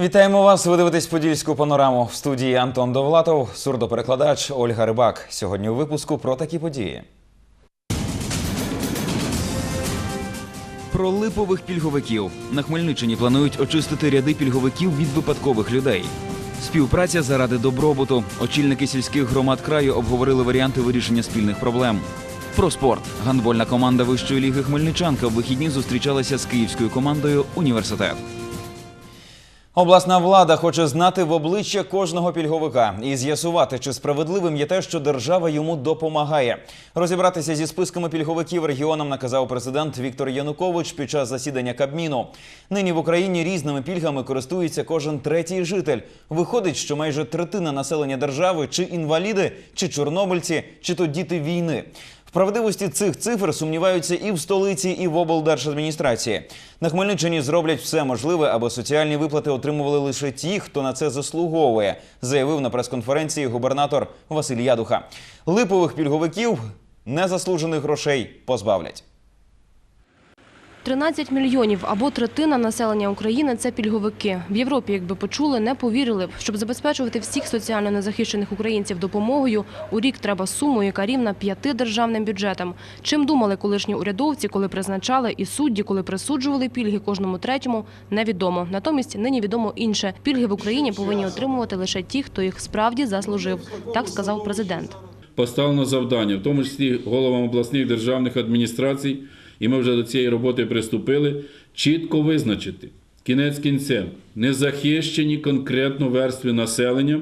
Вітаємо вас. Ви дивитесь подільську панораму в студії Антон Довлатов, сурдоперекладач Ольга Рибак. Сьогодні у випуску про такі події. Про липових пільговиків на Хмельниччині планують очистити ряди пільговиків від випадкових людей. Співпраця заради добробуту. Очільники сільських громад краю обговорили варіанти вирішення спільних проблем. Про спорт. Гандбольна команда вищої ліги Хмельничанка в вихідні зустрічалася з київською командою Університет. Обласна влада хоче знати в обличчя кожного пільговика і з'ясувати, чи справедливим є те, що держава йому допомагає. Розібратися зі списками пільговиків регіонам наказав президент Віктор Янукович під час засідання Кабміну. Нині в Україні різними пільгами користується кожен третій житель. Виходить, що майже третина населення держави чи інваліди, чи чорнобильці, чи то діти війни. В правдивості цих цифр сумніваються і в столиці, і в облдержадміністрації. На Хмельниччині зроблять все можливе, аби соціальні виплати отримували лише ті, хто на це заслуговує, заявив на прес-конференції губернатор Василь Ядуха. Липових пільговиків незаслужених грошей позбавлять. 13 мільйонів або третина населення України – це пільговики. В Європі, якби почули, не повірили б. Щоб забезпечувати всіх соціально незахищених українців допомогою, у рік треба суму, яка рівна п'яти державним бюджетам. Чим думали колишні урядовці, коли призначали, і судді, коли присуджували пільги кожному третьому, невідомо. Натомість нині відомо інше. Пільги в Україні повинні отримувати лише ті, хто їх справді заслужив. Так сказав президент. поставлено завдання, в тому числі головам обласних державних адміністрацій, і ми вже до цієї роботи приступили, чітко визначити кінець кінцем незахищені конкретно верстви населення,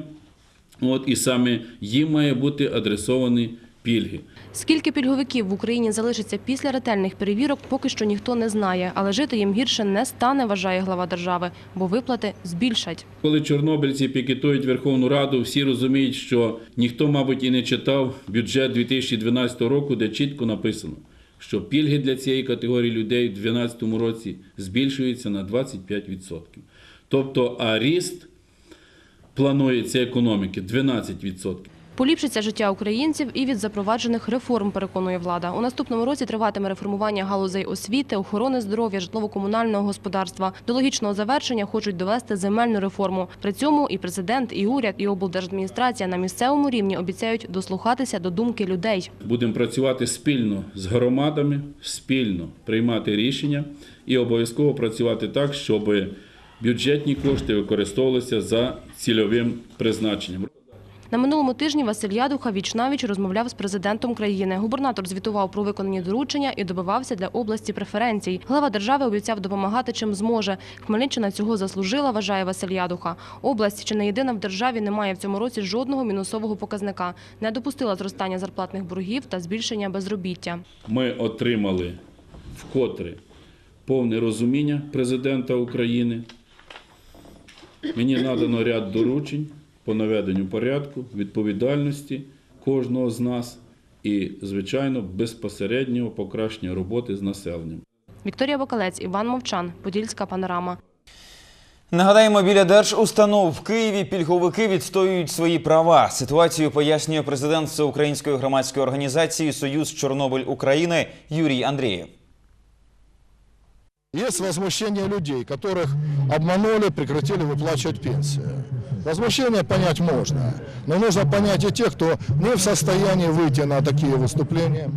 от, і саме їм має бути адресовані пільги. Скільки пільговиків в Україні залишиться після ретельних перевірок, поки що ніхто не знає. Але жити їм гірше не стане, вважає глава держави, бо виплати збільшать. Коли чорнобильці пікетують Верховну Раду, всі розуміють, що ніхто, мабуть, і не читав бюджет 2012 року, де чітко написано, що пільги для цієї категорії людей у 2012 році збільшуються на 25%. Тобто, а ріст планується економіки 12%. Поліпшиться життя українців і від запроваджених реформ, переконує влада. У наступному році триватиме реформування галузей освіти, охорони здоров'я, житлово-комунального господарства. До логічного завершення хочуть довести земельну реформу. При цьому і президент, і уряд, і облдержадміністрація на місцевому рівні обіцяють дослухатися до думки людей. Будемо працювати спільно з громадами, спільно приймати рішення і обов'язково працювати так, щоб бюджетні кошти використовувалися за цільовим призначенням. На минулому тижні Василь Ядуха віч-навіч розмовляв з президентом країни. Губернатор звітував про виконані доручення і добивався для області преференцій. Глава держави обіцяв допомагати чим зможе. Хмельниччина цього заслужила, вважає Василь Ядуха. Область, чи не єдина в державі, не має в цьому році жодного мінусового показника. Не допустила зростання зарплатних боргів та збільшення безробіття. Ми отримали вкотре повне розуміння президента України. Мені надано ряд доручень по наведенню порядку, відповідальності кожного з нас і, звичайно, безпосереднього покращення роботи з населенням. Вікторія Бокалець, Іван Мовчан, Подільська панорама. Нагадаємо, біля держустанов в Києві пільговики відстоюють свої права. Ситуацію пояснює президент Всеукраїнської громадської організації Союз Чорнобиль України Юрій Андрієв. Есть возмущение людей, которых обманули, прекратили выплачивать пенсию. Возмущение понять можно, но нужно понять и тех, кто не в состоянии выйти на такие выступления.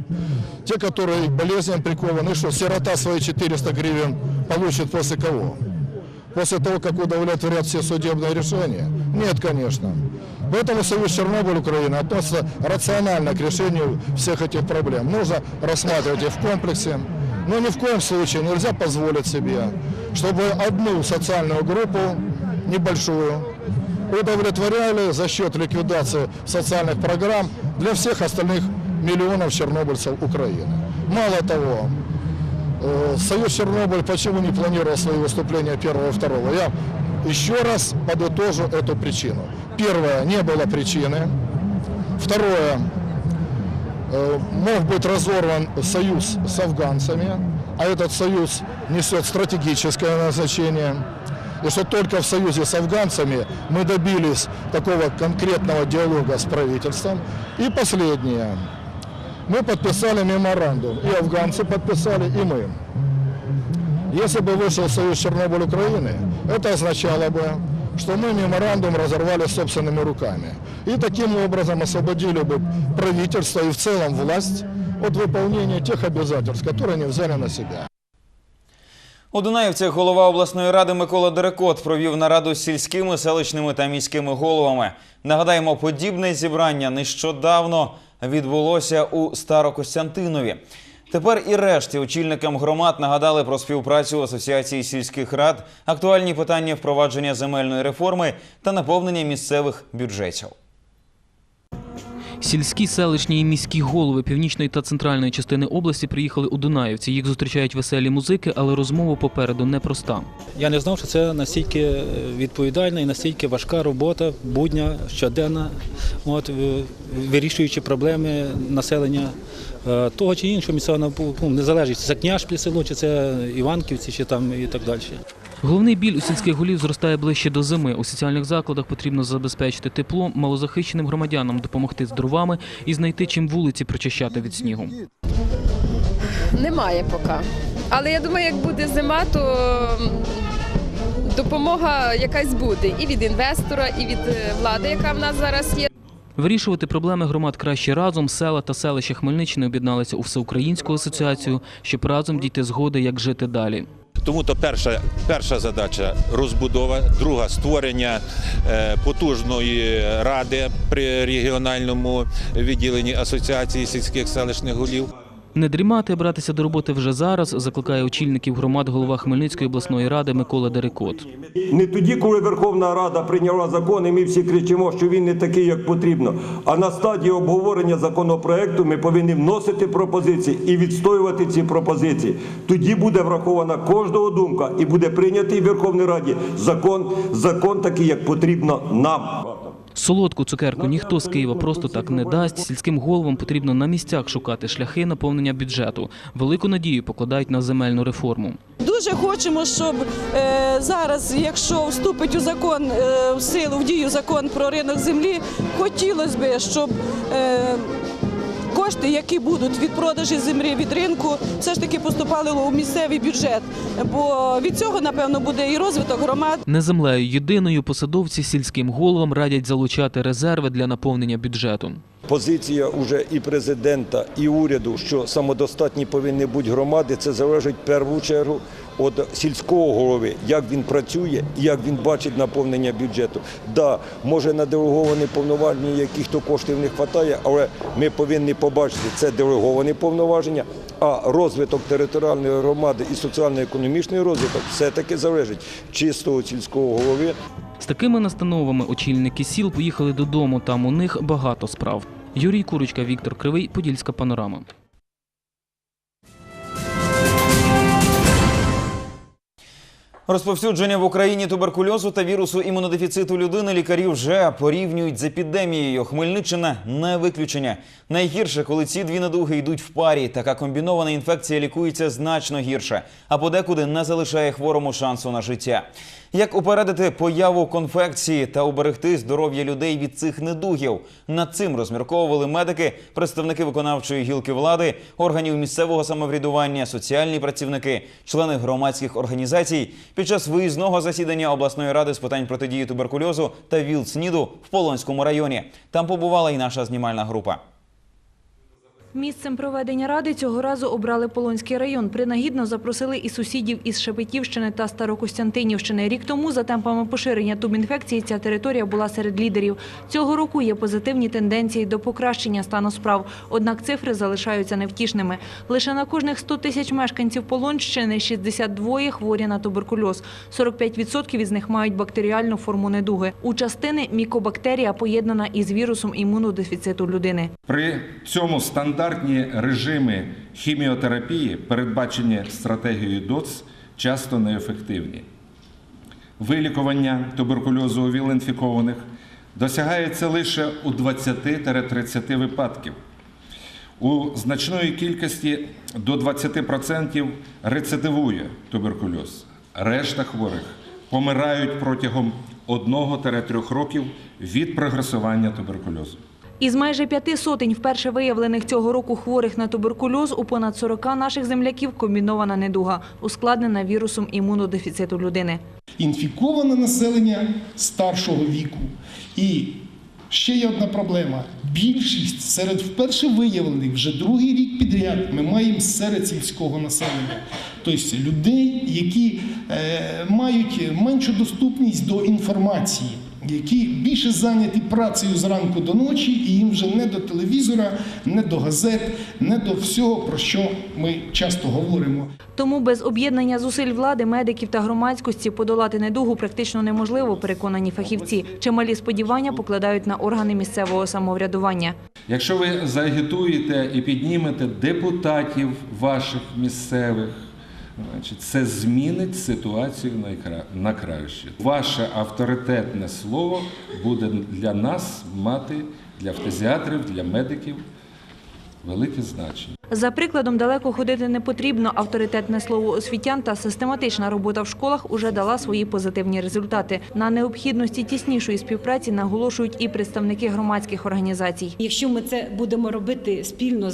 Те, которые болезням прикованы, что сирота свои 400 гривен получит после кого? После того, как удовлетворят все судебные решения? Нет, конечно. Поэтому Союз Чернобыль Украины относится рационально к решению всех этих проблем. Нужно рассматривать их в комплексе. Но ни в коем случае нельзя позволить себе, чтобы одну социальную группу, небольшую, удовлетворяли за счет ликвидации социальных программ для всех остальных миллионов чернобыльцев Украины. Мало того, э, Союз Чернобыль почему не планировал свои выступления первого и второго? Я еще раз подытожу эту причину. Первое, не было причины. Второе, э, мог быть разорван союз с афганцами, а этот союз несет стратегическое назначение. И что только в союзе с афганцами мы добились такого конкретного диалога с правительством. И последнее. Мы подписали меморандум. И афганцы подписали, и мы. Если бы вышел Союз Чернобыль Украины, это означало бы, что мы меморандум разорвали собственными руками. И таким образом освободили бы правительство и в целом власть от выполнения тех обязательств, которые они взяли на себя. У Дунаївцях голова обласної ради Микола Дерекот провів нараду з сільськими, селищними та міськими головами. Нагадаємо, подібне зібрання нещодавно відбулося у Старокостянтинові. Тепер і решті очільникам громад нагадали про співпрацю Асоціації сільських рад, актуальні питання впровадження земельної реформи та наповнення місцевих бюджетів. Сільські, селищні і міські голови північної та центральної частини області приїхали у Дунаївці. Їх зустрічають веселі музики, але розмова попереду непроста. Я не знав, що це настільки е, відповідальна і настільки важка робота, будня, щоденна, от, е, вирішуючи проблеми населення е, того чи іншого місцевого не залежить, чи це Княжпіль село, чи це Іванківці, чи там і так далі. Головний біль у сільських голів зростає ближче до зими. У соціальних закладах потрібно забезпечити тепло, малозахищеним громадянам допомогти з дровами і знайти чим вулиці прочищати від снігу. Немає поки. Але я думаю, як буде зима, то допомога якась буде і від інвестора, і від е, влади, яка в нас зараз є. Вирішувати проблеми громад краще разом. Села та селища Хмельниччини об'єдналися у всеукраїнську асоціацію, щоб разом дійти згоди, як жити далі. Тому то перша, перша задача розбудова, друга створення е, потужної ради при регіональному відділенні Асоціації сільських селищних голів. Не дрімати, братися до роботи вже зараз, закликає очільників громад голова Хмельницької обласної ради Микола Дерекот. Не тоді, коли Верховна Рада прийняла закон, і ми всі кричимо, що він не такий, як потрібно. А на стадії обговорення законопроекту ми повинні вносити пропозиції і відстоювати ці пропозиції. Тоді буде врахована кожного думка і буде прийнятий в Верховній Раді закон, закон такий, як потрібно нам. Солодку цукерку ніхто з Києва просто так не дасть. Сільським головам потрібно на місцях шукати шляхи наповнення бюджету. Велику надію покладають на земельну реформу. Дуже хочемо, щоб е, зараз, якщо вступить у закон е, в силу в дію закон про ринок землі, хотілося б, щоб е, кошти, які будуть від продажі землі від ринку, все ж таки поступали у місцевий бюджет. Бо від цього, напевно, буде і розвиток громад. Не землею єдиною посадовці сільським головам радять залучати резерви для наповнення бюджету. Позиція уже і президента, і уряду, що самодостатні повинні бути громади, це залежить в першу чергу від сільського голови, як він працює як він бачить наповнення бюджету. Да, може на делеговані повноваження яких-то коштів не вистачає, але ми повинні побачити це делеговані повноваження. А розвиток територіальної громади і соціально-економічний розвиток все-таки залежить чисто від сільського голови. З такими настановами очільники сіл поїхали додому. Там у них багато справ. Юрій Курочка, Віктор Кривий, Подільська панорама. Розповсюдження в Україні туберкульозу та вірусу імунодефіциту людини лікарі вже порівнюють з епідемією. Хмельниччина не виключення. Найгірше, коли ці дві недуги йдуть в парі. Така комбінована інфекція лікується значно гірше, а подекуди не залишає хворому шансу на життя. Як упередити появу конфекції та уберегти здоров'я людей від цих недугів? Над цим розмірковували медики, представники виконавчої гілки влади, органів місцевого самоврядування, соціальні працівники, члени громадських організацій під час виїзного засідання обласної ради з питань протидії туберкульозу та ВІЛ-СНІДу в Полонському районі. Там побувала і наша знімальна група. Місцем проведення ради цього разу обрали Полонський район. Принагідно запросили і сусідів із Шепетівщини та Старокостянтинівщини. Рік тому за темпами поширення тубінфекції ця територія була серед лідерів. Цього року є позитивні тенденції до покращення стану справ. Однак цифри залишаються невтішними. Лише на кожних 100 тисяч мешканців Полонщини 62 хворі на туберкульоз. 45% із них мають бактеріальну форму недуги. У частини мікобактерія поєднана із вірусом імунодефіциту людини. При цьому стандартні режими хіміотерапії, передбачені стратегією ДОЦ, часто неефективні. Вилікування туберкульозу у ВІЛ-інфікованих досягається лише у 20-30 випадків. У значної кількості до 20% рецидивує туберкульоз. Решта хворих помирають протягом 1-3 років від прогресування туберкульозу. Із майже п'яти сотень вперше виявлених цього року хворих на туберкульоз у понад 40 наших земляків комбінована недуга, ускладнена вірусом імунодефіциту людини. інфіковане населення старшого віку. І ще є одна проблема. Більшість серед вперше виявлених вже другий рік підряд ми маємо серед сільського населення. Тобто людей, які е, мають меншу доступність до інформації, які більше зайняті працею зранку до ночі, і їм вже не до телевізора, не до газет, не до всього, про що ми часто говоримо. Тому без об'єднання зусиль влади, медиків та громадськості подолати недугу практично неможливо, переконані фахівці. Чималі сподівання покладають на органи місцевого самоврядування. Якщо ви заагітуєте і піднімете депутатів ваших місцевих, значить, це змінить ситуацію на краще. Ваше авторитетне слово буде для нас мати, для фтезіатрів, для медиків велике значення. За прикладом далеко ходити не потрібно. Авторитетне слово освітян та систематична робота в школах уже дала свої позитивні результати. На необхідності тіснішої співпраці наголошують і представники громадських організацій. Якщо ми це будемо робити спільно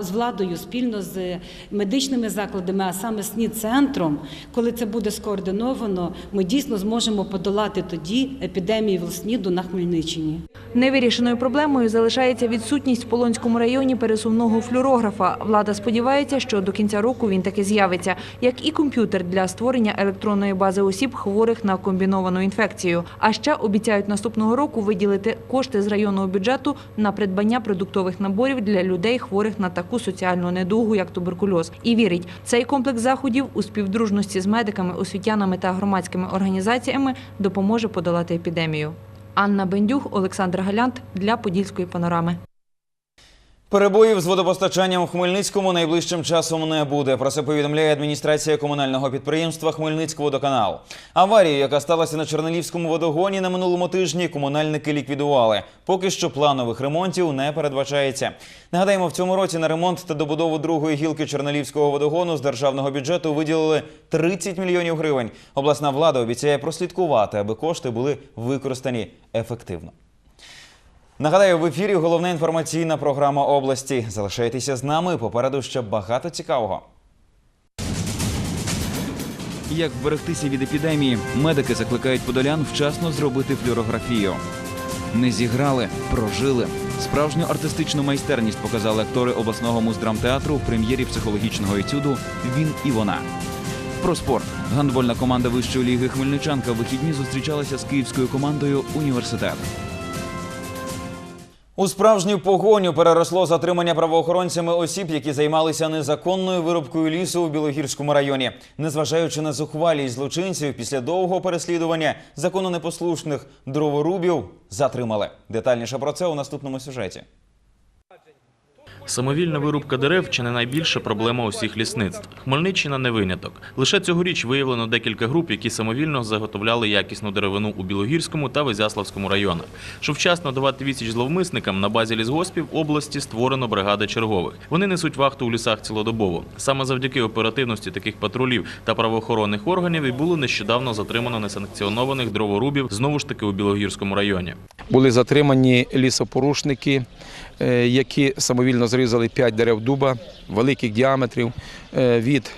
з владою, спільно з медичними закладами, а саме СНІД-центром, коли це буде скоординовано, ми дійсно зможемо подолати тоді епідемію ВЛСНІДу на Хмельниччині. Невирішеною проблемою залишається відсутність в Полонському районі пересувного флюорографа. Влада сподівається, що до кінця року він таки з'явиться, як і комп'ютер для створення електронної бази осіб, хворих на комбіновану інфекцію. А ще обіцяють наступного року виділити кошти з районного бюджету на придбання продуктових наборів для людей, хворих на таку соціальну недугу, як туберкульоз. І вірить, цей комплекс заходів у співдружності з медиками, освітянами та громадськими організаціями допоможе подолати епідемію. Анна Бендюх, Олександр Галянт для Подільської панорами. Перебоїв з водопостачанням у Хмельницькому найближчим часом не буде. Про це повідомляє адміністрація комунального підприємства Хмельницькводоканал. Аварію, яка сталася на Чорнолівському водогоні на минулому тижні, комунальники ліквідували. Поки що планових ремонтів не передбачається. Нагадаємо, в цьому році на ремонт та добудову другої гілки Чорнолівського водогону з державного бюджету виділили 30 мільйонів гривень. Обласна влада обіцяє прослідкувати, аби кошти були використані ефективно. Нагадаю, в ефірі головна інформаційна програма області. Залишайтеся з нами. Попереду ще багато цікавого. Як вберегтися від епідемії? Медики закликають подолян вчасно зробити флюорографію. Не зіграли, прожили. Справжню артистичну майстерність показали актори обласного муздрамтеатру в прем'єрі психологічного етюду Він і вона. Про спорт. Гандбольна команда вищої ліги Хмельничанка в вихідні зустрічалася з київською командою Університет. У справжню погоню переросло затримання правоохоронцями осіб, які займалися незаконною вирубкою лісу у Білогірському районі. Незважаючи на зухвалість злочинців, після довгого переслідування закононепослушних дроворубів затримали. Детальніше про це у наступному сюжеті. Самовільна вирубка дерев чи не найбільша проблема усіх лісництв. Хмельниччина не виняток. Лише цьогоріч виявлено декілька груп, які самовільно заготовляли якісну деревину у Білогірському та Визяславському районах. Щоб вчасно давати відсіч зловмисникам, на базі лісгоспів області створено бригади чергових. Вони несуть вахту у лісах цілодобово. Саме завдяки оперативності таких патрулів та правоохоронних органів і було нещодавно затримано несанкціонованих дроворубів знову ж таки у Білогірському районі. Були затримані лісопорушники, які самовільно зрізали 5 дерев дуба великих діаметрів е, від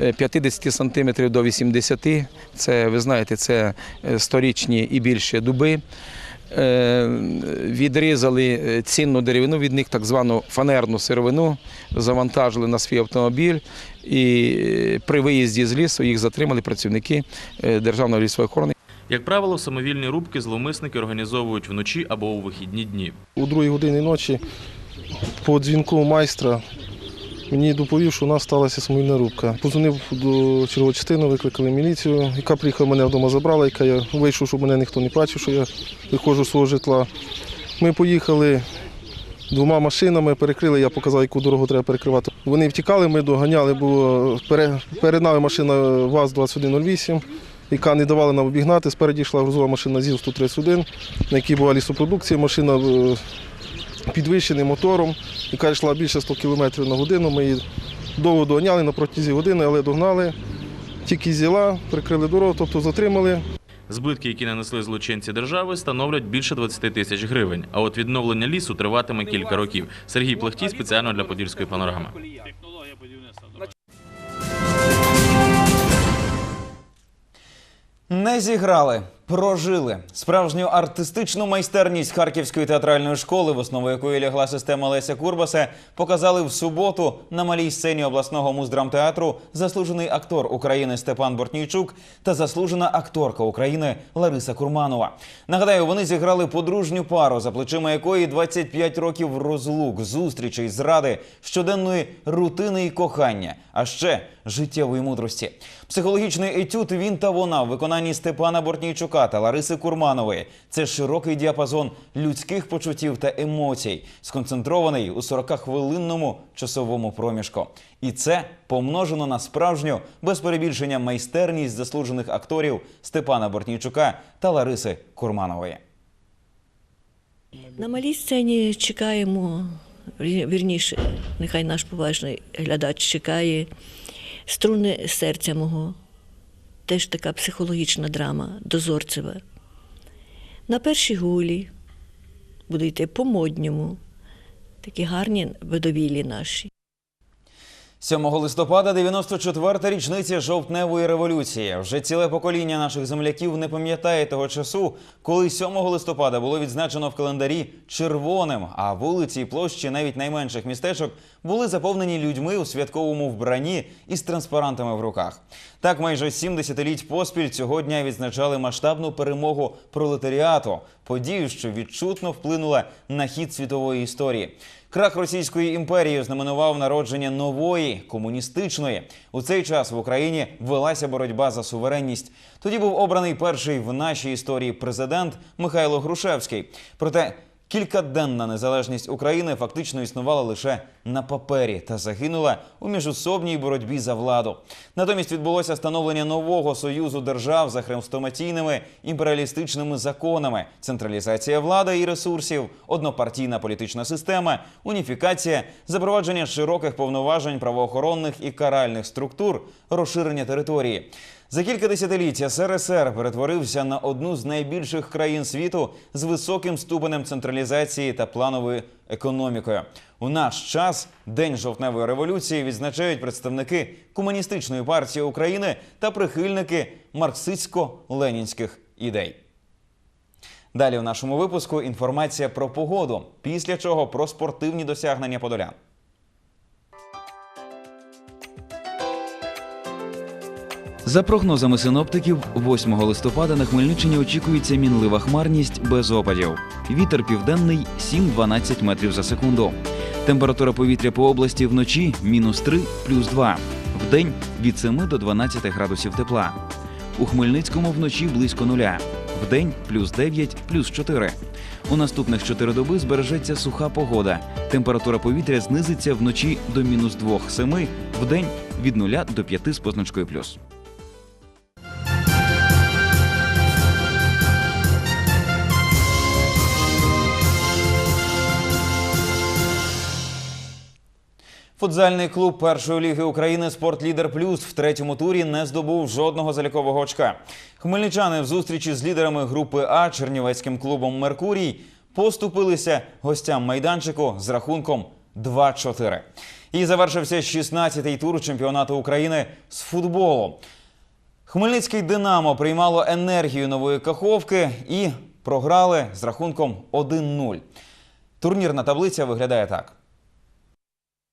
е, 50 см до 80 Це, ви знаєте, це е, сторічні і більше дуби. Е, Відрізали е, цінну деревину від них, так звану фанерну сировину, завантажили на свій автомобіль і е, при виїзді з лісу їх затримали працівники е, Державної лісової охорони. Як правило, самовільні рубки зловмисники організовують вночі або у вихідні дні. У другій годині ночі по дзвінку майстра мені доповів, що у нас сталася самовільна рубка. Позвонив до чергової викликали міліцію, яка приїхала мене вдома забрала, яка я вийшов, щоб мене ніхто не бачив, що я виходжу з свого житла. Ми поїхали двома машинами, перекрили, я показав, яку дорогу треба перекривати. Вони втікали, ми доганяли, бо пере- перед нами машина ВАЗ-2108, яка не давала нам обігнати. Спереді йшла грузова машина ЗІЛ-131, на якій була лісопродукція, машина е, підвищеним мотором, яка йшла більше 100 км на годину. Ми її довго доганяли на протязі години, але догнали. Тільки зіла, прикрили дорогу, тобто затримали. Збитки, які нанесли злочинці держави, становлять більше 20 тисяч гривень. А от відновлення лісу триватиме кілька років. Сергій Плахтій спеціально для Подільської панорами. Не зіграли, прожили. Справжню артистичну майстерність Харківської театральної школи, в основу якої лягла система Леся Курбаса, показали в суботу на малій сцені обласного муздрамтеатру заслужений актор України Степан Бортнійчук та заслужена акторка України Лариса Курманова. Нагадаю, вони зіграли подружню пару, за плечима якої 25 років розлук, зустрічей, зради, щоденної рутини і кохання, а ще життєвої мудрості. Психологічний етюд він та вона в виконанні Степана Бортнійчука та Лариси Курманової. Це широкий діапазон людських почуттів та емоцій, сконцентрований у 40-хвилинному часовому проміжку. І це помножено на справжню, без перебільшення майстерність заслужених акторів Степана Бортнійчука та Лариси Курманової. На малій сцені чекаємо, вірніше, нехай наш поважний глядач чекає струни серця мого. Теж така психологічна драма, дозорцева. На першій гулі буде йти по-модньому. Такі гарні видовілі наші. 7 листопада 94-та річниця жовтневої революції. Вже ціле покоління наших земляків не пам'ятає того часу, коли 7 листопада було відзначено в календарі червоним, а вулиці і площі навіть найменших містечок були заповнені людьми у святковому вбранні із транспарантами в руках. Так, майже сім десятиліть поспіль цього дня відзначали масштабну перемогу пролетаріату, подію, що відчутно вплинула на хід світової історії. Крах Російської імперії знаменував народження нової комуністичної. У цей час в Україні велася боротьба за суверенність. Тоді був обраний перший в нашій історії президент Михайло Грушевський. Проте кількаденна незалежність України фактично існувала лише на папері та загинула у міжособній боротьбі за владу. Натомість відбулося становлення нового союзу держав за хрестоматійними імперіалістичними законами, централізація влади і ресурсів, однопартійна політична система, уніфікація, запровадження широких повноважень правоохоронних і каральних структур, розширення території. За кілька десятиліть СРСР перетворився на одну з найбільших країн світу з високим ступенем централізації та плановою економікою. У наш час День жовтневої революції відзначають представники комуністичної партії України та прихильники марксистсько-ленінських ідей. Далі в нашому випуску інформація про погоду, після чого про спортивні досягнення подолян. За прогнозами синоптиків, 8 листопада на Хмельниччині очікується мінлива хмарність без опадів. Вітер південний 7-12 метрів за секунду. Температура повітря по області вночі мінус 3, плюс 2. Вдень від 7 до 12 градусів тепла. У Хмельницькому вночі близько нуля. Вдень плюс 9, плюс 4. У наступних 4 доби збережеться суха погода. Температура повітря знизиться вночі до мінус 2-7, вдень від 0 до 5 з позначкою плюс. Футзальний клуб першої ліги України Спортлідер Плюс в третьому турі не здобув жодного залікового очка. Хмельничани в зустрічі з лідерами групи А Чернівецьким клубом Меркурій поступилися гостям майданчику з рахунком 2-4. І завершився 16-й тур чемпіонату України з футболу. Хмельницький Динамо приймало енергію нової каховки і програли з рахунком 1-0. Турнірна таблиця виглядає так.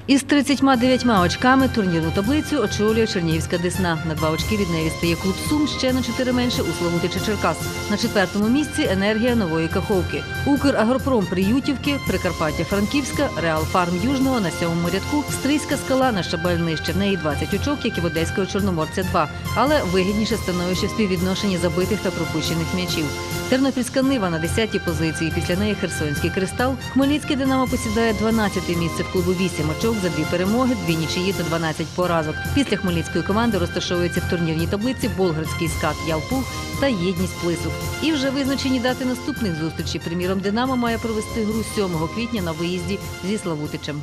Із 39 очками турнірну таблицю очолює Чернігівська Десна. На два очки від неї стає клуб Сум, ще на чотири менше у Славутича Черкас. На четвертому місці енергія нової Каховки. Украгропром Приютівки, Прикарпаття Франківська, Реал Фарм Южного на сьомому рядку, Стрийська скала на щабель нижче. В неї 20 очок, як і в Одеського Чорноморця 2. Але вигідніше становище в співвідношенні забитих та пропущених м'ячів. Тернопільська Нива на 10-й позиції. Після неї Херсонський кристал. Хмельницький Динамо посідає 12-те місце в клубу 8 очок за дві перемоги, дві нічиї та 12 поразок. Після хмельницької команди розташовується в турнірній таблиці Болградський скат Ялпуг та єдність Плисух. І вже визначені дати наступних зустрічей. Приміром, Динамо має провести гру 7 квітня на виїзді зі Славутичем.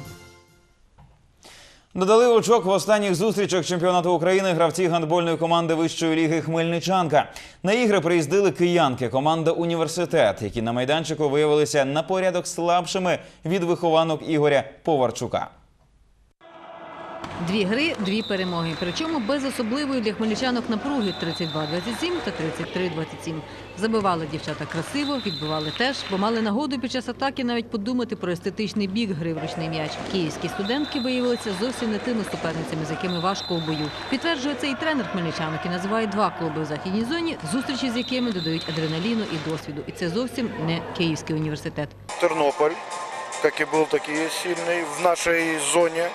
Додали очок в останніх зустрічах чемпіонату України гравці гандбольної команди вищої ліги Хмельничанка. На ігри приїздили киянки, команда університет, які на майданчику виявилися на порядок слабшими від вихованок Ігоря Поварчука. Дві гри, дві перемоги. Причому без особливої для хмельничанок напруги 32-27 та 33-27. Забивали дівчата красиво, відбивали теж, бо мали нагоду під час атаки навіть подумати про естетичний бік гри в ручний м'яч. Київські студентки виявилися зовсім не тими суперницями, з якими важко в бою. Підтверджує це і тренер хмельничанок і називає два клуби в західній зоні, зустрічі з якими додають адреналіну і досвіду. І це зовсім не Київський університет. Тернополь, как и был, так и есть сильный в нашей зоне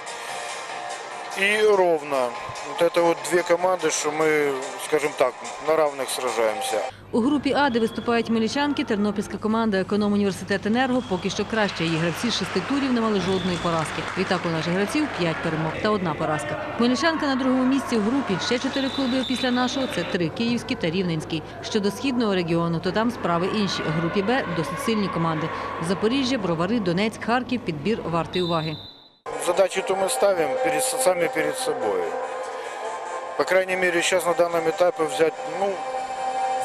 И ровно. Вот это вот две команды, что мы, скажем так, на равных сражаемся. У групі А, де виступають хмельничанки, тернопільська команда економ університет Енерго поки що краще. Її гравці з шести турів не мали жодної поразки. Відтак у наших гравців п'ять перемог та одна поразка. Хмельничанка на другому місці в групі. Ще чотири клуби після нашого це три київські та рівненський. Щодо східного регіону, то там справи інші. У групі Б досить сильні команди: Запоріжжя, Бровари, Донецьк, Харків. Підбір вартий уваги. Задачи-то мы ставим перед, сами перед собой. По крайней мере, сейчас на данном этапе взять, ну,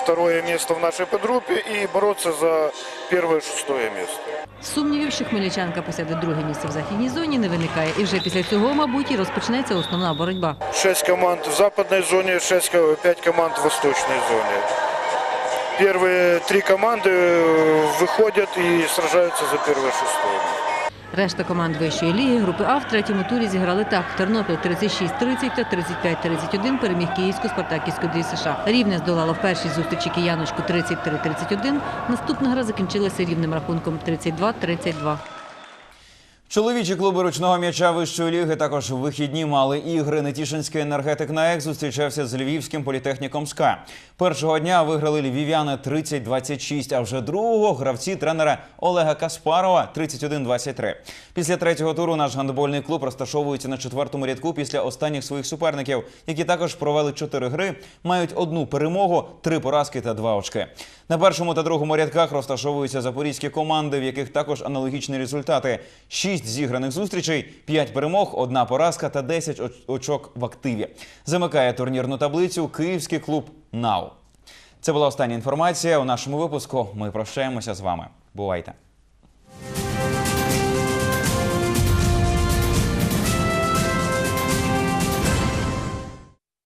второе место в нашей подгруппе и бороться за первое шестое место. Сумнівів, що хмельничанка посяде друге місце в західній зоні, не виникає. І вже після цього, мабуть, і розпочнеться основна боротьба. Шесть команд в западной зоне, шесть, ко- пять команд в восточной зоне. Первые три команды э, выходят и сражаются за первое шестое место. Решта команд вищої ліги групи А в третьому турі зіграли так. Тернопіль 36-30 та 35-31 переміг київську спартаківську США. Рівне здолало в першій зустрічі кияночку 33-31. Наступна гра закінчилася рівним рахунком 32-32. Чоловічі клуби ручного м'яча вищої ліги також вихідні мали ігри. Нетішинський енергетик НАЕК зустрічався з львівським політехніком СКА. Першого дня виграли львів'яни 30-26, а вже другого гравці тренера Олега Каспарова 31-23. Після третього туру наш гандбольний клуб розташовується на четвертому рядку після останніх своїх суперників, які також провели чотири гри, мають одну перемогу, три поразки та два очки. На першому та другому рядках розташовуються запорізькі команди, в яких також аналогічні результати: шість зіграних зустрічей, п'ять перемог, одна поразка та 10 очок в активі. Замикає турнірну таблицю київський клуб НАУ. Це була остання інформація у нашому випуску. Ми прощаємося з вами. Бувайте!